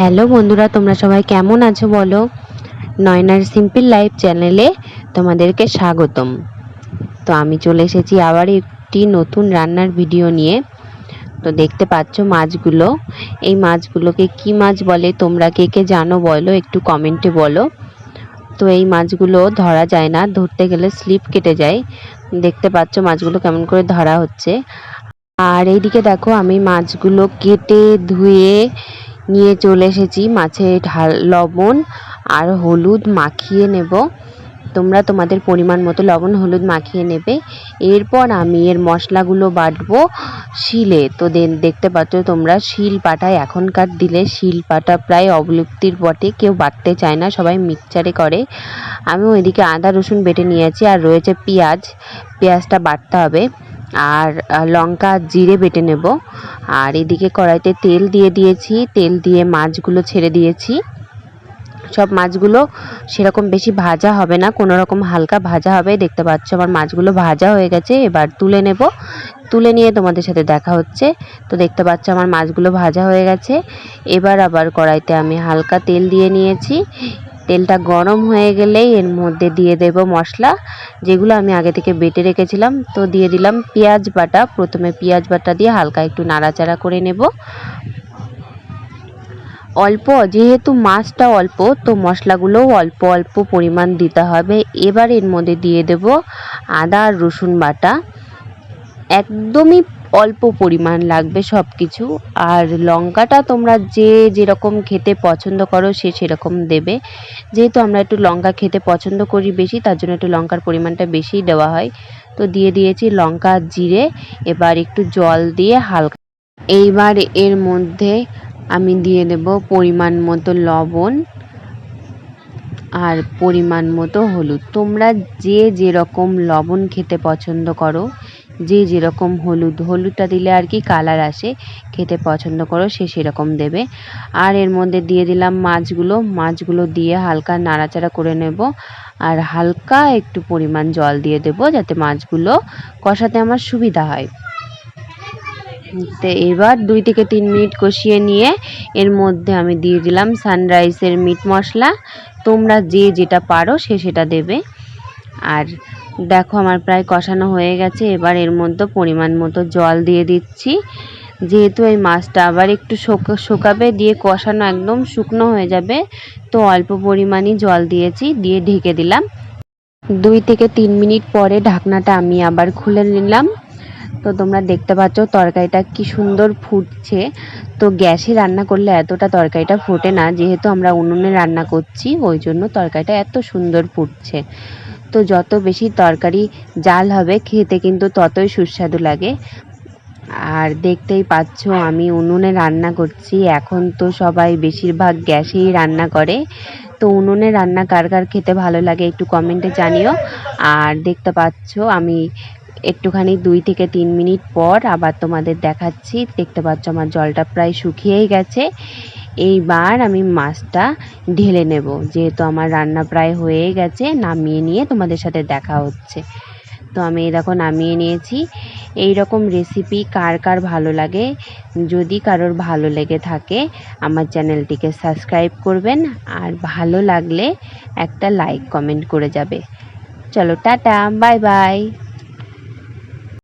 Hello বন্ধুরা, তোমরা সবাই কেমন আছো বলো? নয়নার সিম্পল লাইফ চ্যানেলে তোমাদেরকে স্বাগতম। তো আমি চলে এসেছি আবার একটি নতুন রান্নার ভিডিও নিয়ে। তো দেখতে পাচ্ছ মাছগুলো। এই মাছগুলোকে কি মাছ বলে, তোমরা কে কে জানো বলো, একটু কমেন্টে বলো। তো এই মাছগুলো ধরা যায় না, ধরতে গেলে স্লিপ কেটে যায়। দেখতে পাচ্ছ মাছগুলো কেমন করে ধরা হচ্ছে। আর এইদিকে দেখো, আমি মাছগুলো কেটে ধুয়ে নিয়ে চলে এসেছি। মাছে ঢাল, লবণ আর হলুদ মাখিয়ে নেব। তোমরা তোমাদের পরিমাণ মতো লবণ, হলুদ মাখিয়ে নেবে। এরপর আমি এর মশলাগুলো বাটবো শিলে। তো দেখতে পাচ্ছ তোমরা, শিল পাটায় এখনকার দিলে শিল পাটা প্রায় অবলুপ্তির বটে কেউ বাটতে চায় না, সবাই মিক্সচারে করে। আমি ওইদিকে আদা, রসুন বেটে নিয়েছি আর রয়েছে পেঁয়াজ। পেঁয়াজটা বাটতে হবে। আর লঙ্কা জিরে বেটে নেব। আর এদিকে কড়াইতে তেল দিয়ে দিয়েছি। তেল দিয়ে মাছগুলো ছেড়ে দিয়েছি। সব মাছগুলো সেরকম বেশি ভাজা হবে না, কোনো রকম হালকা ভাজা হবে। দেখতে পাচ্ছ আমার মাছগুলো ভাজা হয়ে গেছে, এবার তুলে নেব। তুলে নিয়ে তোমাদের সাথে দেখা হচ্ছে। তো দেখতে পাচ্ছ আমার মাছগুলো ভাজা হয়ে গেছে। এবার আবার কড়াইতে আমি হালকা তেল দিয়ে নিয়েছি। তেলটা গরম হয়ে গেলেই এর মধ্যে দিয়ে দেব মশলা, যেগুলো আমি আগে থেকে বেটে রেখেছিলাম। তো দিয়ে দিলাম পেঁয়াজ বাটা। প্রথমে পেঁয়াজ বাটা দিয়ে হালকা একটু নাড়াচাড়া করে নেব। অল্প, যেহেতু মাছটা অল্প, তো মশলাগুলোও অল্প অল্প পরিমাণ দিতে হবে। এবার এর মধ্যে দিয়ে দেব আদা আর রসুন বাটা। একদমই অল্প পরিমাণ লাগবে সব কিছু আর লঙ্কাটা তোমরা যে যেরকম খেতে পছন্দ করো সে সেরকম দেবে। যেহেতু আমরা একটু লঙ্কা খেতে পছন্দ করি বেশি, তার জন্য একটু লঙ্কার পরিমাণটা বেশিই দেওয়া হয়। তো দিয়ে দিয়েছি লঙ্কা জিরে, এবার একটু জল দিয়ে হালকা এইবার এর মধ্যে আমি দিয়ে দেব পরিমাণ মতো লবণ আর পরিমাণ মতো হলুদ। তোমরা যে যেরকম লবণ খেতে পছন্দ করো যে যেরকম হলুদ, হলুদটা দিলে আর কি কালার আসে। খেতে পছন্দ করো, সে সেরকম দেবে। আর এর মধ্যে দিয়ে দিলাম মাছগুলো। মাছগুলো দিয়ে হালকা নাড়াচাড়া করে নেব। আর হালকা একটু পরিমাণ জল দিয়ে দেব যাতে মাছগুলো কষাতে আমার সুবিধা হয়। তো এবার দুই থেকে তিন মিনিট কষিয়ে নিয়ে এর মধ্যে আমি দিয়ে দিলাম সানরাইসের মিট মশলা। তোমরা যে যেটা পারো সে সেটা দেবে। আর দেখো আমার প্রায় কষানো হয়ে গেছে, এবার এর মধ্যে পরিমাণ মতো জল দিয়ে দিচ্ছি। যেহেতু এই মাছটা আবার একটু শোকা- শুকাবে, দিয়ে কষানো একদম শুকনো হয়ে যাবে, তো অল্প পরিমাণই জল দিয়েছি, দিয়ে ঢেকে দিলাম। দুই থেকে তিন মিনিট পরে ঢাকনাটা আমি আবার খুলে নিলাম। তো তোমরা দেখতে পাচ্ছ তরকারিটা কি সুন্দর ফুটছে। তো গ্যাসে রান্না করলে এতটা তরকারিটা ফোটে না, যেহেতু আমরা উনুনে রান্না করছি, ওই জন্য তরকারিটা এত সুন্দর ফুটছে। তো যত বেশি তরকারি জাল হবে, খেতে কিন্তু ততই সুস্বাদু লাগে। আর দেখতেই পাচ্ছ, আমি উনুনে রান্না করছি। এখন তো সবাই বেশিরভাগ গ্যাসেই রান্না করে। তো উনুনে রান্না কার কার খেতে ভালো লাগে একটু কমেন্টে জানিও। আর দেখতে পাচ্ছ, আমি একটুখানি দুই থেকে তিন মিনিট পর আবার তোমাদের দেখাচ্ছি। দেখতে পাচ্ছ আমার জলটা প্রায় শুকিয়েই গেছে। এইবার আমি মাছটা ঢেলে নেব। যেহেতু আমার রান্না প্রায় হয়ে গেছে, নামিয়ে নিয়ে তোমাদের সাথে দেখা হচ্ছে। তো আমি দেখো নামিয়ে নিয়েছি। এই রকম রেসিপি কার কার ভালো লাগে? যদি কারোর ভালো লেগে থাকে, আমার চ্যানেলটিকে সাবস্ক্রাইব করবেন। আর ভালো লাগলে একটা লাইক কমেন্ট করে যাবে। চলো টাটা বাই বাই